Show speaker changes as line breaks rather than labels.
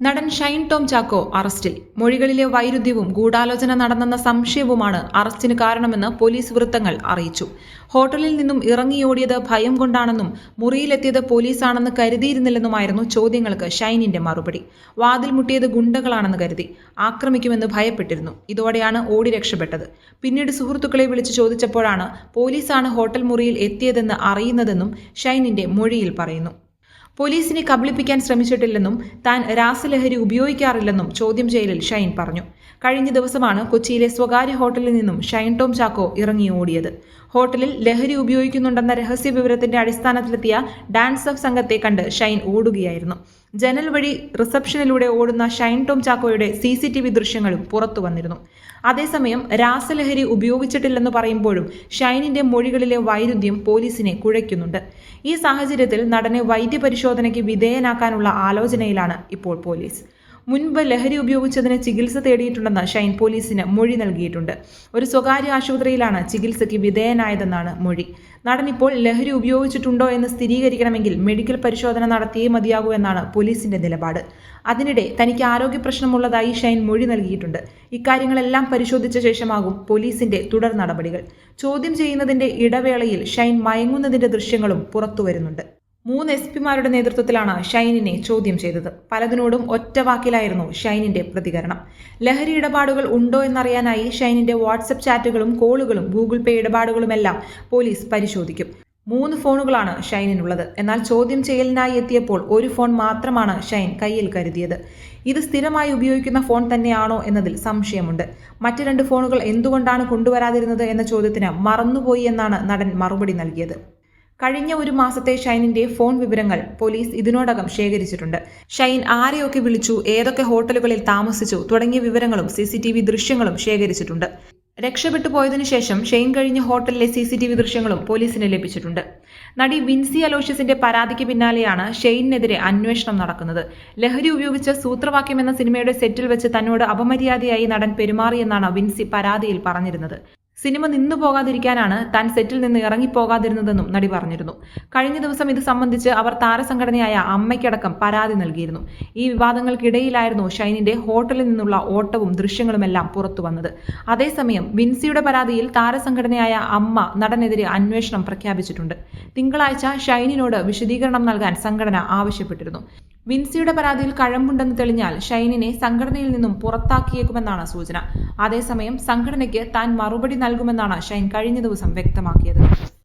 നടൻ ഷൈൻ ടോം ചാക്കോ അറസ്റ്റിൽ. മൊഴികളിലെ വൈരുദ്ധ്യവും ഗൂഢാലോചന നടന്നെന്ന സംശയവുമാണ് അറസ്റ്റിന് കാരണമെന്ന് പോലീസ് വൃത്തങ്ങൾ അറിയിച്ചു. ഹോട്ടലിൽ നിന്നും ഇറങ്ങിയോടിയത് ഭയം കൊണ്ടാണെന്നും മുറിയിലെത്തിയത് പോലീസാണെന്ന് കരുതിയിരുന്നില്ലെന്നുമായിരുന്നു ചോദ്യങ്ങൾക്ക് ഷൈനിന്റെ മറുപടി. വാതിൽ മുട്ടിയത് ഗുണ്ടകളാണെന്ന് കരുതി. ആക്രമിക്കുമെന്ന് ഭയപ്പെട്ടിരുന്നു. ഇതോടെയാണ് ഓടി രക്ഷപ്പെട്ടത്. പിന്നീട് സുഹൃത്തുക്കളെ വിളിച്ചു ചോദിച്ചപ്പോഴാണ് പോലീസാണ് ഹോട്ടൽ മുറിയിൽ എത്തിയതെന്ന് അറിയുന്നതെന്നും ഷൈനിന്റെ മൊഴിയിൽ പറയുന്നു. പോലീസിനെ കബളിപ്പിക്കാൻ ശ്രമിച്ചിട്ടില്ലെന്നും താൻ രാസലഹരി ഉപയോഗിക്കാറില്ലെന്നും ചോദ്യം ചെയ്യലിൽ ഷൈൻ പറഞ്ഞു. കഴിഞ്ഞ ദിവസമാണ് കൊച്ചിയിലെ സ്വകാര്യ ഹോട്ടലിൽ നിന്നും ഷൈൻ ടോം ചാക്കോ ഇറങ്ങി ഓടിയത്. ഹോട്ടലിൽ ലഹരി ഉപയോഗിക്കുന്നുണ്ടെന്ന രഹസ്യ വിവരത്തിന്റെ അടിസ്ഥാനത്തിലെത്തിയ ഡാൻസ് ഓഫ് സംഘത്തെ കണ്ട് ഷൈൻ ഓടുകയായിരുന്നു. ജനൽ വഴി റിസപ്ഷനിലൂടെ ഓടുന്ന ഷൈൻ ടോം ചാക്കോയുടെ സി സി ടി വി ദൃശ്യങ്ങളും പുറത്തു വന്നിരുന്നു. അതേസമയം രാസലഹരി ഉപയോഗിച്ചിട്ടില്ലെന്ന് പറയുമ്പോഴും ഷൈനിന്റെ മൊഴികളിലെ വൈരുദ്ധ്യം പോലീസിനെ കുഴയ്ക്കുന്നുണ്ട്. ഈ സാഹചര്യത്തിൽ നടനെ വൈദ്യപരിശോധനയ്ക്ക് വിധേയനാക്കാനുള്ള ആലോചനയിലാണ് ഇപ്പോൾ പോലീസ്. മുൻപ് ലഹരി ഉപയോഗിച്ചതിന് ചികിത്സ തേടിയിട്ടുണ്ടെന്ന് ഷൈൻ പോലീസിന് മൊഴി നൽകിയിട്ടുണ്ട്. ഒരു സ്വകാര്യ ആശുപത്രിയിലാണ് ചികിത്സയ്ക്ക് വിധേയനായതെന്നാണ് മൊഴി. നടൻ ഇപ്പോൾ ലഹരി ഉപയോഗിച്ചിട്ടുണ്ടോ എന്ന് സ്ഥിരീകരിക്കണമെങ്കിൽ മെഡിക്കൽ പരിശോധന നടത്തിയേ മതിയാകൂ എന്നാണ് പോലീസിന്റെ നിലപാട്. അതിനിടെ തനിക്ക് ആരോഗ്യ പ്രശ്നമുള്ളതായി ഷൈൻ മൊഴി നൽകിയിട്ടുണ്ട്. ഇക്കാര്യങ്ങളെല്ലാം പരിശോധിച്ച ശേഷമാകും പോലീസിന്റെ തുടർ നടപടികൾ. ചോദ്യം ചെയ്യുന്നതിന്റെ ഇടവേളയിൽ ഷൈൻ മയങ്ങുന്നതിന്റെ ദൃശ്യങ്ങളും പുറത്തുവരുന്നുണ്ട്. മൂന്ന് എസ് പിമാരുടെ നേതൃത്വത്തിലാണ് ഷൈനിനെ ചോദ്യം ചെയ്തത്. പലതിനോടും ഒറ്റ വാക്കിലായിരുന്നു ഷൈനിന്റെ പ്രതികരണം. ലഹരി ഇടപാടുകൾ ഉണ്ടോ എന്നറിയാനായി ഷൈനിന്റെ വാട്സപ്പ് ചാറ്റുകളും കോളുകളും ഗൂഗിൾ പേ ഇടപാടുകളുമെല്ലാം പോലീസ് പരിശോധിക്കും. മൂന്ന് ഫോണുകളാണ് ഷൈനിനുള്ളത്. എന്നാൽ ചോദ്യം ചെയ്യലിനായി എത്തിയപ്പോൾ ഒരു ഫോൺ മാത്രമാണ് ഷൈൻ കയ്യിൽ കരുതിയത്. ഇത് സ്ഥിരമായി ഉപയോഗിക്കുന്ന ഫോൺ തന്നെയാണോ എന്നതിൽ സംശയമുണ്ട്. മറ്റു രണ്ട് ഫോണുകൾ എന്തുകൊണ്ടാണ് കൊണ്ടുവരാതിരുന്നത് എന്ന ചോദ്യത്തിന് മറന്നുപോയി എന്നാണ് നടൻ മറുപടി നൽകിയത്. കഴിഞ്ഞ ഒരു മാസത്തെ ഷൈനിന്റെ ഫോൺ വിവരങ്ങൾ പോലീസ് ഇതിനോടകം ശേഖരിച്ചിട്ടുണ്ട്. ഷൈൻ ആരെയൊക്കെ വിളിച്ചു ഏതൊക്കെ ഹോട്ടലുകളിൽ താമസിച്ചു തുടങ്ങിയ വിവരങ്ങളും സി ദൃശ്യങ്ങളും ശേഖരിച്ചിട്ടുണ്ട്. രക്ഷപ്പെട്ടു പോയതിനു ശേഷം ഷെയ്ൻ കഴിഞ്ഞ ഹോട്ടലിലെ സി സി ടി വി ദൃശ്യങ്ങളും പോലീസിന് ലഭിച്ചിട്ടുണ്ട്. നടി വിൻസി അലോഷ്യസിന്റെ പരാതിക്ക് പിന്നാലെയാണ് ഷെയ്നെതിരെ അന്വേഷണം നടക്കുന്നത്. ലഹരി ഉപയോഗിച്ച് സൂത്രവാക്യം എന്ന സിനിമയുടെ സെറ്റിൽ വെച്ച് തന്നോട് അപമര്യാദയായി നടൻ പെരുമാറിയെന്നാണ് വിൻസി പരാതിയിൽ പറഞ്ഞിരുന്നത്. സിനിമ നിന്നു പോകാതിരിക്കാനാണ് താൻ സെറ്റിൽ നിന്ന് ഇറങ്ങിപ്പോകാതിരുന്നതെന്നും നടി പറഞ്ഞിരുന്നു. കഴിഞ്ഞ ദിവസം ഇത് സംബന്ധിച്ച് അവർ താരസംഘടനയായ അമ്മയ്ക്കടക്കം പരാതി നൽകിയിരുന്നു. ഈ വിവാദങ്ങൾക്കിടയിലായിരുന്നു ഷൈനിന്റെ ഹോട്ടലിൽ നിന്നുള്ള ഓട്ടവും ദൃശ്യങ്ങളുമെല്ലാം പുറത്തു വന്നത്. അതേസമയം വിൻസിയുടെ പരാതിയിൽ താരസംഘടനയായ അമ്മ നടനെതിരെ അന്വേഷണം പ്രഖ്യാപിച്ചിട്ടുണ്ട്. തിങ്കളാഴ്ച ഷൈനിനോട് വിശദീകരണം നൽകാൻ സംഘടന ആവശ്യപ്പെട്ടിരുന്നു. വിൻസിയുടെ പരാതിയിൽ കഴമ്പുണ്ടെന്ന് തെളിഞ്ഞാൽ ഷൈനിനെ സംഘടനയിൽ നിന്നും പുറത്താക്കിയേക്കുമെന്നാണ് സൂചന. അതേസമയം സംഘടനയ്ക്ക് താൻ മറുപടി നൽകുമെന്നാണ് ഷൈൻ കഴിഞ്ഞ ദിവസം വ്യക്തമാക്കിയത്.